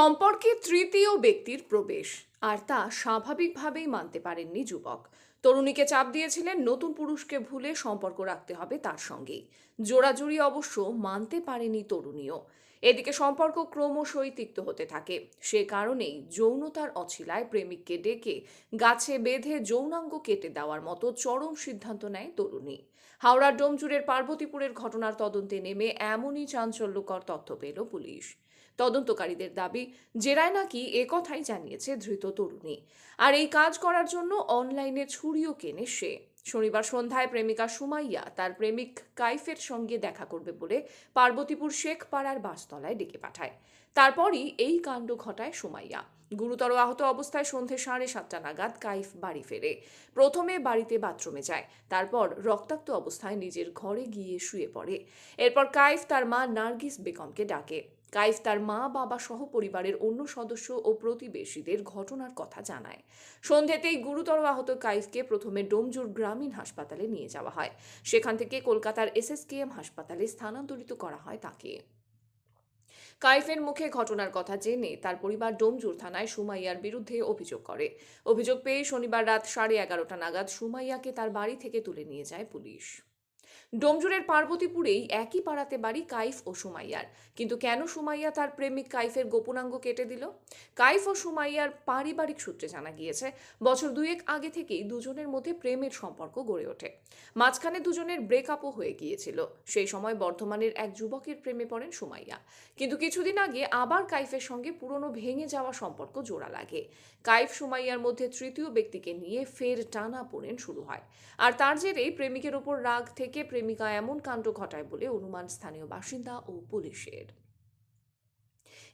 সম্পর্কে তৃতীয় ব্যক্তির প্রবেশ, আর তা স্বাভাবিকভাবেই মানতে পারেননি যুবক। তরুণীকে চাপ দিয়েছিলেন, নতুন পুরুষকে ভুলে সম্পর্ক রাখতে হবে তার সঙ্গেই। জোড়াজুড়ি অবশ্য মানতে পারেনি তরুণীও। এদিকে সম্পর্ক ক্রমশই তিক্ত হতে থাকে। সে কারণেই যৌনতার অছিলায় প্রেমিককে ডেকে গাছে বেঁধে যৌনাঙ্গ কেটে দেওয়ার মতো চরম সিদ্ধান্ত নেয় তরুণী। হাওড়ার ডোমজুড়ের পার্বতীপুরের ঘটনার তদন্তে নেমে এমনই চাঞ্চল্যকর তথ্য পেল পুলিশ। তদন্তকারীদের দাবি, জেরায় নাকি একথাই জানিয়েছে ধৃত তরুণী। আর এই কাজ করার জন্য অনলাইনে ছুরিও কেনে সে। শনিবার সন্ধ্যায় প্রেমিকা সুমাইয়া তার প্রেমিক কাইফের সঙ্গে দেখা করবে বলে পার্বতীপুর শেখ পাড়ার বাসতলায় ডেকে পাঠায়। তারপরই এই কাণ্ড ঘটায় সুমাইয়া। গুরুতর আহত অবস্থায় সন্ধে সাড়ে সাতটা নাগাদ কাইফ বাড়ি ফেরে। প্রথমে বাড়িতে বাথরুমে যায়, তারপর রক্তাক্ত অবস্থায় নিজের ঘরে গিয়ে শুয়ে পড়ে। এরপর কাইফ তার মা নার্গিস বেগমকে ডাকে। কাইফ তার মা, বাবা সহ পরিবারের অন্য সদস্য ও প্রতিবেশীদের ঘটনার কথা জানায়। সন্ধ্যেতেই গুরুতর আহত কাইফকে প্রথমে ডোমজুর গ্রামীণ হাসপাতালে নিয়ে যাওয়া হয়। সেখান থেকে কলকাতার এসএসকেএম হাসপাতালে স্থানান্তরিত করা হয় তাকে। কাইফের মুখে ঘটনার কথা জেনে তার পরিবার ডোমজুর থানায় সুমাইয়ার বিরুদ্ধে অভিযোগ করে। অভিযোগ পেয়ে শনিবার রাত সাড়ে এগারোটা নাগাদ সুমাইয়াকে তার বাড়ি থেকে তুলে নিয়ে যায় পুলিশ। ডোমজুরের পার্বতীপুরেই একই পাড়াতে বাড়ি কাইফ ও সুমাইয়ার। কিন্তু কেন সুমাইয়া তার প্রেমিক কাইফের গোপনাঙ্গ কেটে দিল? কাইফ ও সুমাইয়ার পারিবারিক সূত্রে জানা গিয়েছে, বছর দুয়েক আগে থেকেই দুজনের মধ্যে প্রেমের সম্পর্ক গড়ে ওঠে। মাঝখানে দুজনের ব্রেকআপও হয়ে গিয়েছিল। সেই সময় বর্ধমানের এক যুবকের প্রেমে পড়েন সুমাইয়া। কিন্তু কিছুদিন আগে আবার কাইফের সঙ্গে পুরনো ভেঙে যাওয়া সম্পর্ক জোড়া লাগে। কাইফ সুমাইয়ার মধ্যে তৃতীয় ব্যক্তিকে নিয়ে ফের টানা পড়েন শুরু হয়। আর তার জেরেই প্রেমিকের ওপর রাগ থেকে প্রেমিকা এমন কাণ্ড ঘটায় বলে অনুমান স্থানীয় বাসিন্দা ও পুলিশের।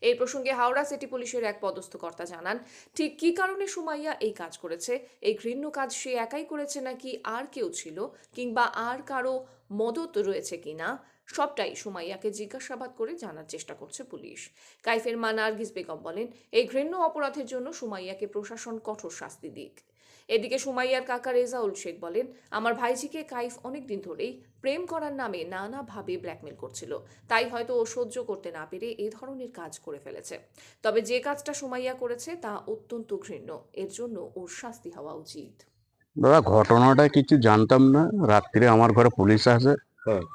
এই প্রসঙ্গে হাওড়া সিটি পুলিশের এক পদস্থ কর্তা জানান, ঠিক কি কারণে সুমাইয়া এই কাজ করেছে? এই ঘৃণ্য কাজ সে একাই করেছে নাকি আর কেউ ছিল? কিংবা আর কারও মদত রয়েছে কিনা? সবটাই সুমাইয়াকে জিজ্ঞাসাবাদ করে জানার চেষ্টা করছে পুলিশ। কাইফের মা নার্গিস বেগম বলেন, এই ঘৃণ্য অপরাধের জন্য সুমাইয়াকে প্রশাসন কঠোর শাস্তি দিক। এদিকে সুমাইয়ার কাকা রেজাউল শেখ বলেন, আমার ভাইজিকে কাইফ অনেক দিন ধরেই প্রেম করার নামে নানাভাবে ব্ল্যাকমেল করছিল। তাই হয়তো ও সহ্য করতে না পেরে এ ধরনের কাজ করে ফেলেছে। তবে যে কাজটা সুমাইয়া করেছে তা অত্যন্ত ঘৃণ্য। এর জন্য ওর শাস্তি হওয়া উচিত। দাদা, ঘটনাটা কিছু জানতাম না। রাত্রে আমার ঘরে পুলিশ আসে।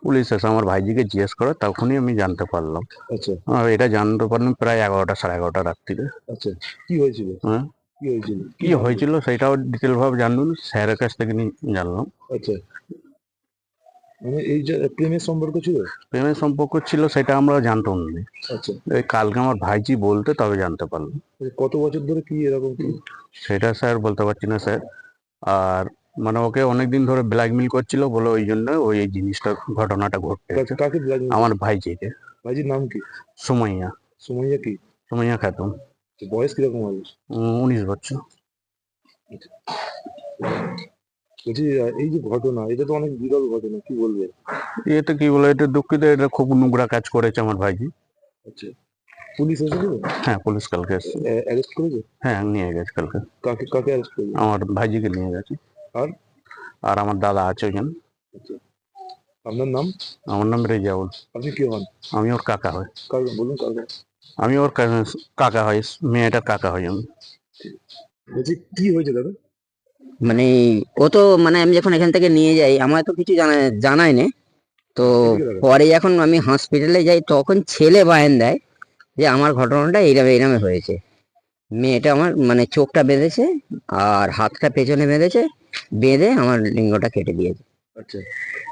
পুলিশ এসে আমার ভাইজিকে জিজ্ঞেস করে তখনই আমি জানতে পারলাম। আচ্ছা। এটা জানতে পারলাম প্রায় এগারোটা সাড়ে এগারোটা রাত্রিরে আচ্ছা। কি হয়েছিল? হ্যাঁ। কি হয়েছিল? কি হয়েছিল সেটাও ডিটেল ভাবে জানলাম স্যারের কাছ থেকে জানলাম। আচ্ছা। মানে এই যে প্রেমের সম্পর্ক ছিল? প্রেমের সম্পর্ক ছিল সেটা আমরা জানতাম না আচ্ছা। কালকে আমার ভাইজি বলতে তবে জানতে পারলাম। কত বছর ধরে কি এরকম? সেটা স্যার বলতে পারছি না স্যার। আর মানে ওকে অনেকদিন ধরে ব্ল্যাকমেল করছিল বলে ওই জন্য ওই এই জিনিসটা ঘটনাটা ঘটতে কাকে blackmail- আমার ভাইজিকে। ভাইজির নাম কি? সুমাইয়া। সুমাইয়া কি? সুমাইয়া খাতুন। বয়স কীরকম হবে? উম, উনিশ বছর। বলছি আহ, এই যে ঘটনা এটা তো অনেক বিরল ঘটনা কি বলবে? এটা কি বলে এটা দুঃখিত এটা খুব নোংরা কাজ করেছে আমার ভাইজি। আচ্ছা। পুলিশ এসেছিল? হ্যাঁ পুলিশ কালকে এসছে। অ্যারেস্ট করেছে? হ্যাঁ নিয়ে গেছে কালকে। কাকে কাকে অ্যারেস্ট করেছে? আমার ভাইজিকে নিয়ে গেছে। আর? আর আমার দাদা আছে ওইখানে। আচ্ছা। আপনার নাম? আমার নাম রেজাউল। আপনি কে হন? আমি ওর কাকা হয় কার বলুন কাকে। আমি ওর কাকা হয় মেয়েটার কাকা হয় আমি। বলছি কি হয়েছে দাদা? মানে ও তো মানে আমি যখন এখান থেকে নিয়ে যাই আমার তো কিছু জানা জানাই না তো পরে যখন আমি হসপিটালে যাই তখন ছেলে বায়ান দেয় যে আমার ঘটনাটা এইরকম এইরকম হয়েছে। মেয়েটা আমার মানে চোখটা বেঁধেছে আর হাতটা পেছনে বেঁধেছে। বেঁধে আমার লিঙ্গটা কেটে দিয়েছে। আচ্ছা।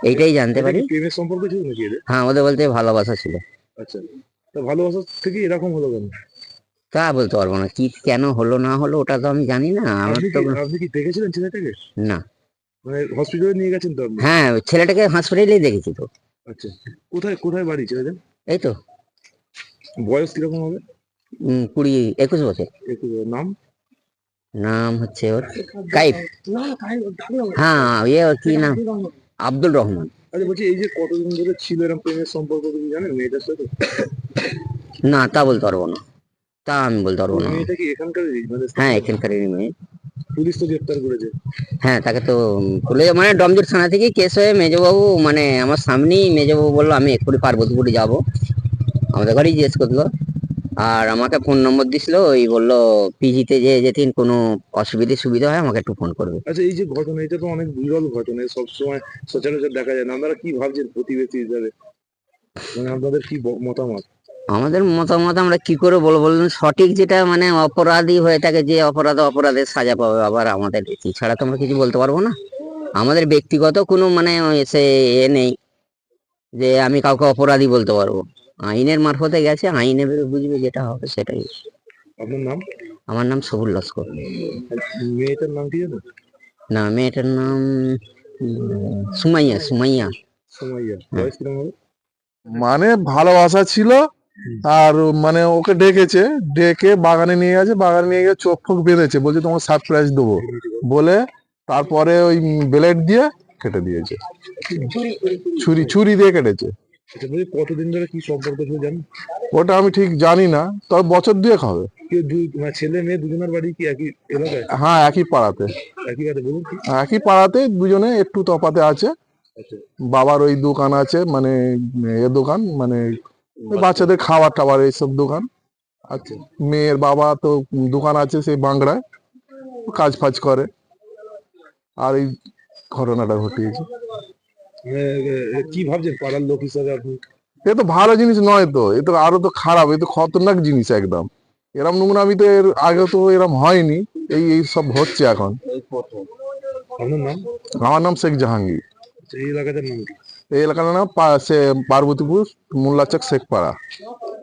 এইটাই জানতে পারি। প্রেমের সম্পর্ক ছিল নাকি এদের? হ্যাঁ ওদের বলতে ভালোবাসা ছিল। আচ্ছা। তা ভালোবাসা থেকে এরকম হলো কেন? তা বলতে পারব না। কি কেন হলো না হলো ওটা তো আমি জানি না। আমার তো আপনি কি দেখেছিলেন ছেলেটাকে? না। মানে হসপিটালে নিয়ে গেছেন তো আপনি? হ্যাঁ ছেলেটাকে হসপিটালেই দেখেছি তো। আচ্ছা। কোথায় কোথায় বাড়ি ছেলেদের? এই তো। বয়স কীরকম হবে? কুড়ি একুশ বছর। একটু নাম? নাম হচ্ছে ওর কাইফ। হ্যাঁ ইয়ে ওর কি নাম? আব্দুল রহমান। আচ্ছা বলছি এই যে কতদিন ধরে ছিল এরকম প্রেমের সম্পর্ক তুমি জানেন মেয়েটার সাথে? না তা বলতে পারব না। তা আমি বলতে পারব না। মেয়েটা কি এখানকারই মানে হ্যাঁ এখানকার মেয়ে। পুলিশ তো গ্রেপ্তার করেছে। হ্যাঁ তাকে তো বলে মানে ডমজুর থানা থেকে কেস হয়ে মেজবাবু মানে আমার সামনেই মেজবাবু বলল আমি এক্ষুনি পার্বতীপুরে যাব। আমাদের ঘরেই জিজ্ঞেস করল। আর আমাকে ফোন নম্বর দিছিল ওই বলল পিজিতে যে যেদিন কোনো অসুবিধে সুবিধা হয় আমাকে একটু ফোন করবে। আচ্ছা এই যে ঘটনা এটা তো অনেক বিরল ঘটনা সব সময় সচরাচর দেখা যায় না। আপনারা কি ভাবছেন প্রতিবেশী হিসাবে? মানে আপনাদের কি মতামত? আমাদের মতামত আমরা কি করে বলব বলুন? সঠিক যেটা মানে অপরাধী হয়ে থাকে যে অপরাধ অপরাধের সাজা পাবে আবার আমাদের এছাড়া তো আমরা কিছু বলতে পারব না। আমাদের ব্যক্তিগত কোনো মানে সে এ নেই যে আমি কাউকে অপরাধী বলতে পারব। আইনের মারফতে গেছে আইনে বেরো বুঝবে যেটা হবে সেটাই। আপনার নাম? আমার নাম সবুল লস্কর। মেয়েটার নাম কি জানো? না মেয়েটার নাম সুমাইয়া সুমাইয়া। বয়স কীরকম হবে? মানে ভালোবাসা ছিল আর মানে ওকে ডেকেছে ডেকে বাগানে নিয়ে গেছে বাগানে নিয়ে গিয়ে চোখ ফোক বেঁধেছে বলছে তোমাকে সারপ্রাইজ দেবো। বলে তারপরে ওই ব্লেড দিয়ে কেটে দিয়েছে। ছুরি ছুরি দিয়ে কেটেছে। আচ্ছা বলছি কতদিন ধরে কি সম্পর্ক ছিল জানেন? ওটা আমি ঠিক জানি না তবে বছর দুয়েক হবে। কেউ দুই মানে ছেলে মেয়ে দুজনের বাড়ি কি একই এলাকায়? হ্যাঁ একই পাড়াতে। একই কাছে বলুন কি? একই পাড়াতে দুজনে একটু তফাতে আছে। আচ্ছা। বাবার ওই দোকান আছে মানে এ দোকান মানে ওই বাচ্চাদের খাবার টাবার এইসব দোকান। আচ্ছা। মেয়ের বাবা তো দোকান আছে সেই বাংলায় কাজ ফাজ করে। আর এই ঘটনাটা ঘটিয়েছে। কি ভাবছেন পাড়ার লোক হিসাবে আপনি? এ তো ভালো জিনিস নয় তো এ তো আরও তো খারাপ এ তো খতরনাক জিনিস একদম। এরম নমুনা আমি তো এর আগে তো এরম হয়নি এই এই সব হচ্ছে এখন। আমার নাম শেখ জাহাঙ্গীর। এই এলাকাটার নাম এই এলাকার নাম পার্বতীপুর মোল্লাচক শেখপাড়া।